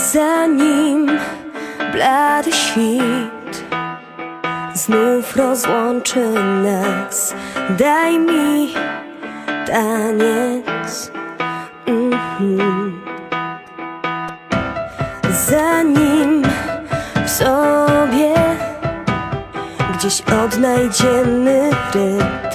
Za nim blady świt. Znów rozłączy nas. Daj mi taniec. Mm -hmm. Zanim w sobie Gdzieś odnajdziemy ryb.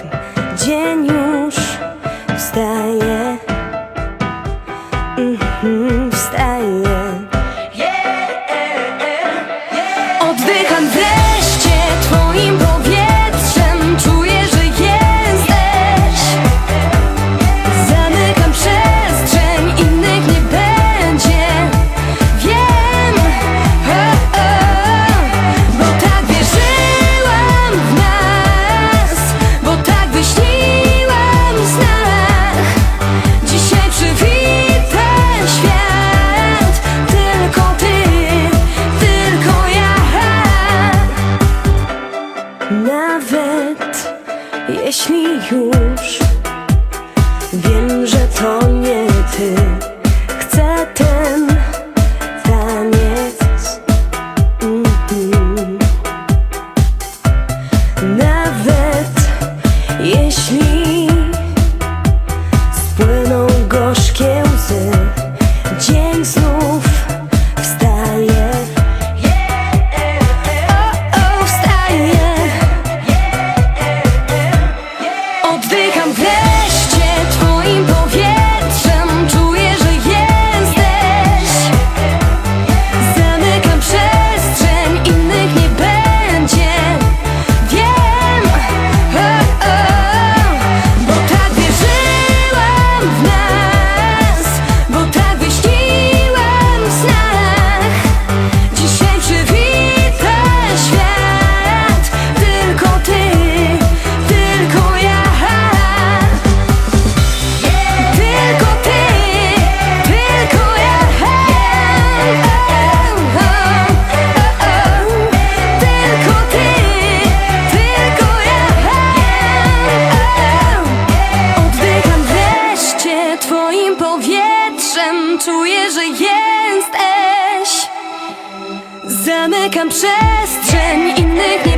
Bien moim powietrzem Czuję, że jesteś. Zamykam przestrzeń innych nie